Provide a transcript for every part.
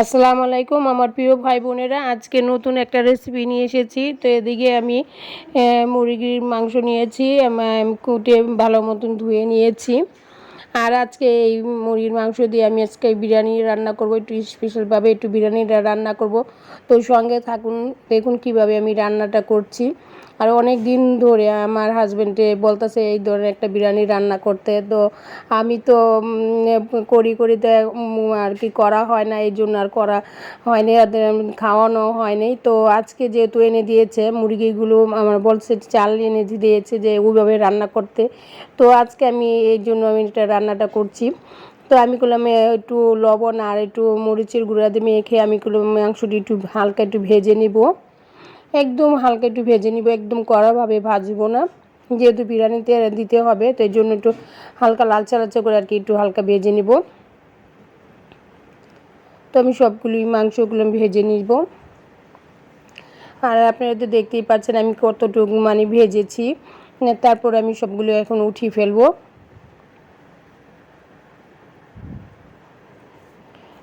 আসসালামু আলাইকুম আমার প্রিয় ভাই বোনেরা, আজকে নতুন একটা রেসিপি নিয়ে এসেছি। তো এদিকে আমি মুরগির মাংস নিয়েছি কুটে ভালো মতন ধুয়ে নিয়েছি। আর আজকে এই মুরগির মাংস দিয়ে আমি আজকে বিরিয়ানি রান্না করব, একটু স্পেশালভাবে একটু বিরিয়ানি রান্না করব। তো সঙ্গে থাকুন, দেখুন কীভাবে আমি রান্নাটা করছি। আর অনেক দিন ধরে আমার হাজবেন্ডে বলতেছে, এই ধরনের একটা বিরিয়ানি রান্না করতে। তো আমি তো করি করি তো আর কি করা হয় না, এই জন্য আর করা হয়নি। খাওয়ানো হয়নি। তো আজকে যেহেতু এনে দিয়েছে, মুরগিগুলো আমার বলছে চাল এনে দিয়েছে যে ওইভাবে রান্না করতে। তো আজকে আমি এই জন্য আমি এটা রান্নাটা করছি। তো আমি করলাম একটু লবণ আর একটু মরিচের গুঁড়া দিয়ে মেখে আমি করলাম মাংসটি একটু হালকা একটু ভেজে নিব। একদম হালকা একটু ভেজে নিব, একদম কড়াভাবে ভাজবো না। যেহেতু বিরিয়ানিতে দিতে হবে তো এই জন্য একটু হালকা লালচা লালচা করে আর কি একটু হালকা ভেজে নিব। তো আমি সবগুলোই মাংসগুলো ভেজে নিব। আর আপনারা তো দেখতেই পাচ্ছেন আমি কতটুকু মানে ভেজেছি। তারপর আমি সবগুলো এখন উঠিয়ে ফেলব।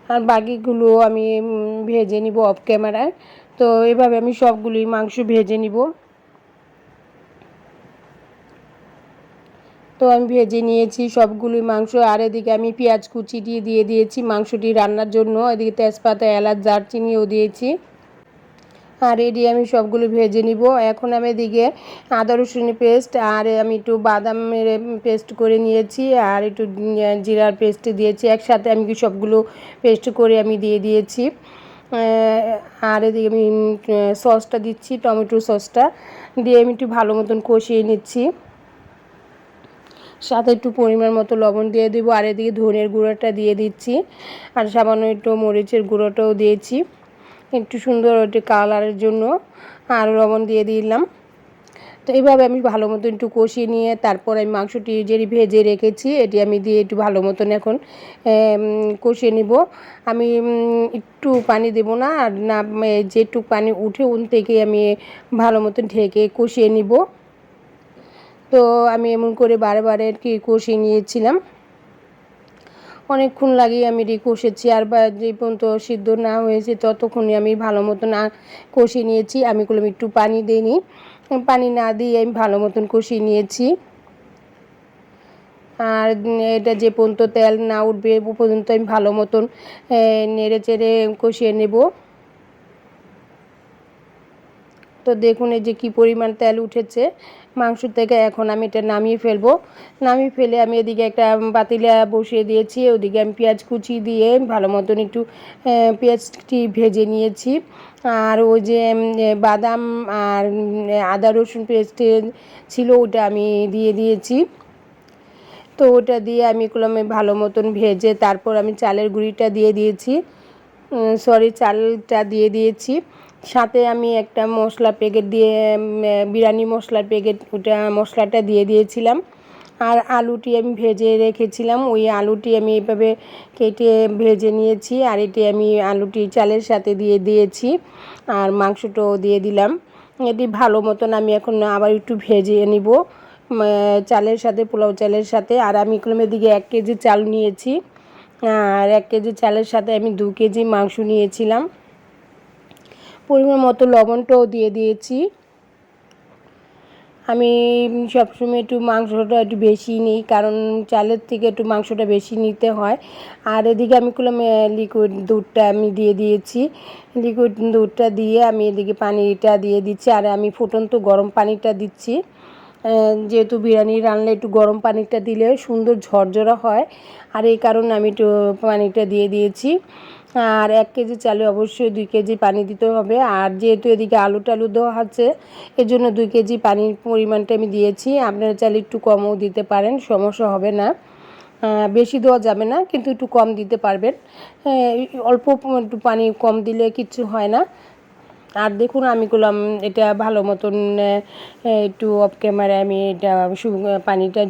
আর বাকিগুলো আমি ভেজে নিব অফ ক্যামেরায় তো এভাবে আমি সবগুলি মাংস ভেজে নিব। তো আমি ভেজে নিয়েছি সবগুলি মাংস, আর এদিকে আমি পেঁয়াজ কুচি দিয়ে দিয়ে দিয়েছি মাংসটি রান্নার জন্য। এদিকে তেজপাতা, এলাচ, দারচিনিও দিয়েছি। আর এটি আমি সবগুলো ভেজে নিব। এখন আমি এদিকে আদা, রসুনের পেস্ট, আর আমি একটু বাদামের পেস্ট করে নিয়েছি, আর একটু জিরার পেস্ট দিয়েছি। একসাথে আমি সবগুলো পেস্ট করে আমি দিয়ে দিয়েছি। আর এদিকে আমি সসটা দিচ্ছি, টমেটো সসটা। দিয়ে আমি একটু ভালো মতন কষিয়ে নিচ্ছি। সাথে একটু পরিমাণ মতো লবণ দিয়ে দেবো, আর এদিকে ধনের গুঁড়োটা দিয়ে দিচ্ছি। আর সামান্য একটু মরিচের গুঁড়োটাও দিয়েছি। একটু সুন্দর একটু কালারের জন্য। আর লবণ দিয়ে দিলাম। তো এইভাবে আমি ভালো মতন একটু কষিয়ে নিয়ে তারপর আমি মাংসটি যে ভেজে রেখেছি। এটি আমি দিয়ে একটু ভালো মতন এখন কষিয়ে নিব। আমি একটু পানি দেব না আর না যেটুকু পানি উঠে উন থেকে আমি ভালো মতন ঢেকে কষিয়ে নিব। তো আমি এমন করে বারে বারে কি কষিয়ে নিয়েছিলাম। অনেকক্ষণ লাগিয়ে আমি এটি কষেছি। আর বা, যে পর্যন্ত সিদ্ধ না হয়েছে ততক্ষণে আমি ভালো মতন কষিয়ে নিয়েছি। আমি করলাম একটু পানি দিইনি। পানি না দিয়ে আমি ভালো মতন কষিয়ে নিয়েছি। আর এটা যে পর্যন্ত তেল না উঠবে পর্যন্ত আমি ভালো মতন নেড়ে চেড়ে কষিয়ে নেব। তো দেখুন এই যে কি পরিমাণ তেল উঠেছে। মাংস থেকে এখন আমি এটা নামিয়ে ফেলব। নামিয়ে ফেলে আমি এদিকে একটা পাতিলা বসিয়ে দিয়েছি, ওদিকে আমি পেঁয়াজ কুচি দিয়ে ভালো মতন একটু পেঁয়াজটি ভেজে নিয়েছি। আর ওই যে বাদাম আর আদা রসুন পেস্ট ছিল ওটা আমি দিয়ে দিয়েছি। তো ওটা দিয়ে আমি কলমে ভালো মতন ভেজে তারপর আমি চালের গুঁড়িটা দিয়ে দিয়েছি। সরি চালটা দিয়ে দিয়েছি। সাথে আমি একটা মশলা প্যাকেট দিয়ে বিরিয়ানি মশলার প্যাকেট ওটা মশলাটা দিয়ে দিয়েছিলাম। আর আলুটি আমি ভেজে রেখেছিলাম। ওই আলুটি আমি এভাবে কেটে ভেজে নিয়েছি, আর এটি আমি আলুটি চালের সাথে দিয়ে দিয়েছি, আর মাংসটাও দিয়ে দিলাম। এটি ভালো মতন আমি এখন আবার একটু ভেজে নিব চালের সাথে, পোলাও চালের সাথে। আর আমি ক্রমের দিকে এক কেজি চাল নিয়েছি, আর এক কেজি চালের সাথে আমি দু কেজি মাংস নিয়েছিলাম। পরিমাণ মতো লবণটাও দিয়ে দিয়েছি। আমি সবসময় একটু মাংসটা একটু বেশি নিই, কারণ চালের থেকে একটু মাংসটা বেশি নিতে হয়। আর এদিকে আমি করলাম লিকুইড দুধটা আমি দিয়ে দিয়েছি। লিকুইড দুধটা দিয়ে আমি এদিকে পানিটা দিয়ে দিচ্ছি, আর আমি ফুটন্ত গরম পানিটা দিচ্ছি। যেহেতু বিরিয়ানি রান্নালে একটু গরম পানিটা দিলে সুন্দর ঝরঝরা হয়, আর এই কারণে আমি একটু পানিটা দিয়ে দিয়েছি। আর এক কেজি চালে অবশ্যই দুই কেজি পানি দিতে হবে। আর যেহেতু এদিকে আলু টালু দেওয়া আছে এর জন্য দুই কেজি পানির পরিমাণটা আমি দিয়েছি। আপনারা চাইলে একটু কমও দিতে পারেন, সমস্যা হবে না। বেশি দেওয়া যাবে না, কিন্তু একটু কম দিতে পারবেন। অল্প একটু পানি কম দিলে কিচ্ছু হয় না। আর দেখুন, আমি করলাম এটা ভালো মতন একটু অফ ক্যামেরায় আমি এটা পানিটা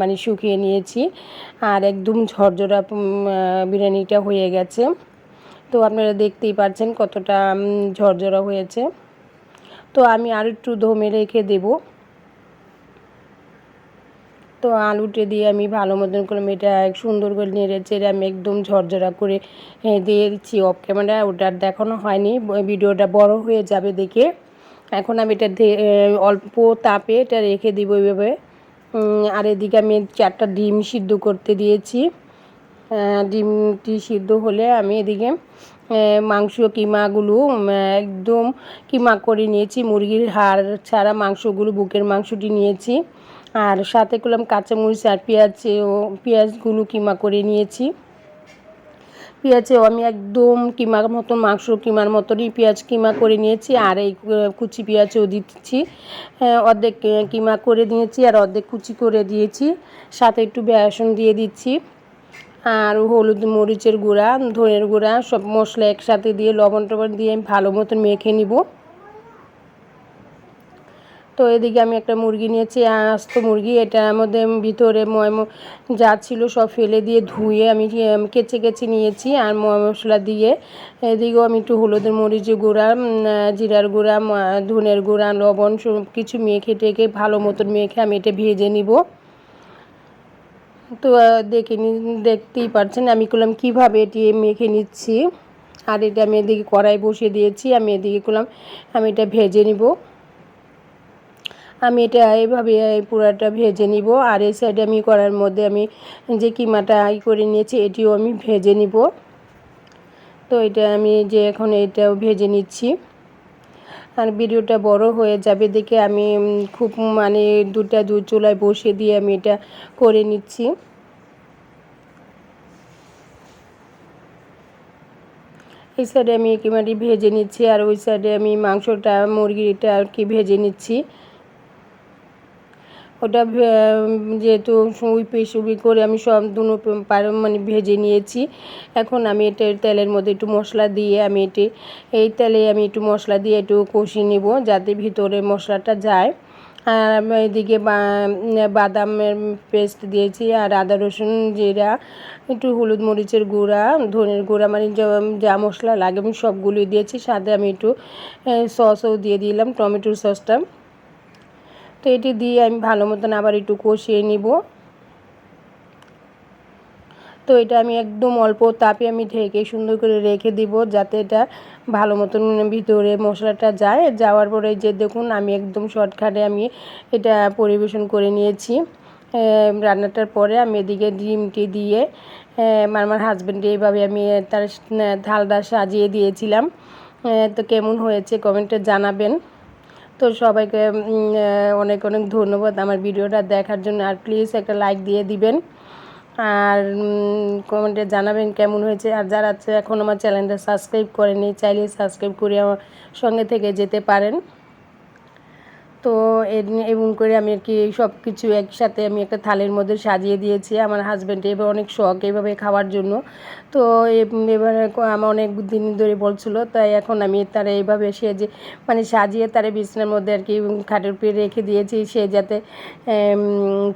মানে শুকিয়ে নিয়েছি। আর একদম ঝরঝরা বিরিয়ানিটা হয়ে গেছে। তো আপনারা দেখতেই পাচ্ছেন কতটা ঝরঝরা হয়েছে। তো আমি আর একটু দমে রেখে দেব। তো আলুটা দিয়ে আমি ভালো মতন করে এটা সুন্দর করে নেড়ে চেড়ে আমি একদম ঝরঝরা করে দিয়ে দিচ্ছি অফ ক্যামেরা ওটা দেখানো হয়নি। ভিডিওটা বড় হয়ে যাবে দেখে। এখন আমি এটা অল্প তাপে এটা রেখে দিব এইভাবে আর এদিকে আমি চারটা ডিম সিদ্ধ করতে দিয়েছি। ডিমটি সিদ্ধ হলে আমি এদিকে মাংস কিমাগুলো একদম কিমা করে নিয়েছি। মুরগির হাড় ছাড়া মাংসগুলো, বুকের মাংসটি নিয়েছি। আর সাথে করলাম কাঁচামরিচ আর পেঁয়াজ ও, পেঁয়াজগুলো কিমা করে নিয়েছি। পেঁয়াজেও আমি একদম কিমার মতন, মাংস কিমার মতনই পেঁয়াজ কিমা করে নিয়েছি। আর এই কুচি পেঁয়াজও দিচ্ছি। অর্ধেক কিমা করে দিয়েছি আর অর্ধেক কুচি করে দিয়েছি। সাথে একটু বেসন দিয়ে দিচ্ছি। আর হলুদ মরিচের গুঁড়া, ধনের গুঁড়া, সব মশলা একসাথে দিয়ে, লবণ টবণ দিয়ে আমি ভালো মতন মেখে নিব। তো এদিকে আমি একটা মুরগি নিয়েছি, আস্ত মুরগি। এটার মধ্যে ভিতরে ময়ম যা ছিল সব ফেলে দিয়ে ধুয়ে আমি কেচে কেচে নিয়েছি আর ময় মশলা দিয়ে। এদিকেও আমি একটু হলুদের মরিচের গুঁড়া জিরার গুঁড়া ধনের গুঁড়া, লবণ সব কিছু মেখে টেখে ভালো মতন মেখে আমি এটা ভেজে নিব। তো দেখে নি, দেখতেই পারছেন আমি করলাম কীভাবে এটি মেখে নিচ্ছি। আর এটা আমি এদিকে কড়াই বসিয়ে দিয়েছি, আমি এদিকে করলাম, আমি এটা ভেজে নিব। আমি এটা এইভাবে পুরাটা ভেজে নিব। আর এই সাইডে আমি করার মধ্যে আমি যে কিমাটা ই করে নিয়েছি, এটিও আমি ভেজে নিব। তো এটা আমি যে এখন এটাও ভেজে নিচ্ছি। আর ভিডিওটা বড় হয়ে যাবে দেখে আমি খুব মানে দুটা দু চুলায় বসে দিয়ে আমি এটা করে নিচ্ছি। এই সাইডে আমি কিমাটি ভেজে নিচ্ছি আর ওই সাইডে আমি মাংসটা, মুরগিটা আর কি ভেজে নিচ্ছি। ওটা যেহেতু উই পিস উই করে আমি সব দুনো মানে ভেজে নিয়েছি। এখন আমি এটা তেলের মধ্যে একটু মশলা দিয়ে আমি এটি, এই তেলে আমি একটু মশলা দিয়ে একটু কষিয়ে নিব যাতে ভিতরে মশলাটা যায়। আর এদিকে বাদামের পেস্ট দিয়েছি আর আদা, রসুন জিরা, একটু হলুদ মরিচের গুঁড়া, ধনের গুঁড়া মানে যা মশলা লাগে আমি সবগুলোই দিয়েছি। সাথে আমি একটু সসও দিয়ে দিলাম, টমেটোর সসটা। তো এটি দিয়ে আমি ভালো মতন আবার একটু কষিয়ে নিব। তো এটা আমি একদম অল্প তাপে আমি ঢেকে সুন্দর করে রেখে দিব যাতে এটা ভালো মতন ভিতরে মশলাটা যায়। যাওয়ার পরে যে দেখুন, আমি একদম শর্টকাটে আমি এটা পরিবেশন করে নিয়েছি। রান্নাটার পরে আমি এদিকে ডিমটি দিয়ে আমার হাজব্যান্ডে এইভাবে আমি তার ঢালটা সাজিয়ে দিয়েছিলাম। তো কেমন হয়েছে কমেন্টে জানাবেন। তো সবাইকে অনেক অনেক ধন্যবাদ আমার ভিডিওটা দেখার জন্য। আর প্লিজ একটা লাইক দিয়ে দিবেন। আর কমেন্টে জানাবেন কেমন হয়েছে। আর যারা এখন আমার চ্যানেলটা সাবস্ক্রাইব করেনি চাইলে সাবস্ক্রাইব করে আমার সঙ্গে থেকে যেতে পারেন। তো এমন করে আমি আর কি সব কিছু একসাথে আমি একটা থালের মধ্যে সাজিয়ে দিয়েছি। আমার হাজব্যান্ড এবার অনেক শখ এইভাবে খাওয়ার জন্য। তো এবার আমার অনেক দিন ধরে বলছিল, তাই এখন আমি তারা এইভাবে সেজে মানে সাজিয়ে তারা বিছনার মধ্যে আর কি খাটের উপরে রেখে দিয়েছি, সে যাতে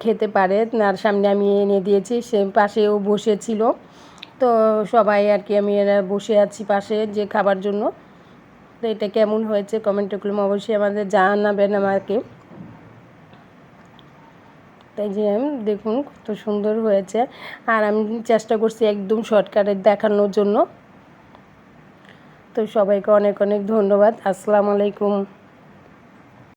খেতে পারে। তার সামনে আমি এনে দিয়েছি, সে পাশেও বসেছিল। তো সবাই আর কি আমি এরা বসে আছি পাশে যে খাবার জন্য। তো এটা কেমন হয়েছে কমেন্টে করলাম অবশ্যই আমাদের জানাবেন আমাকে। তাই যে দেখুন কত সুন্দর হয়েছে। আর আমি চেষ্টা করছি একদম শর্টকাটে দেখানোর জন্য। তো সবাইকে অনেক অনেক ধন্যবাদ। আসসালামু আলাইকুম।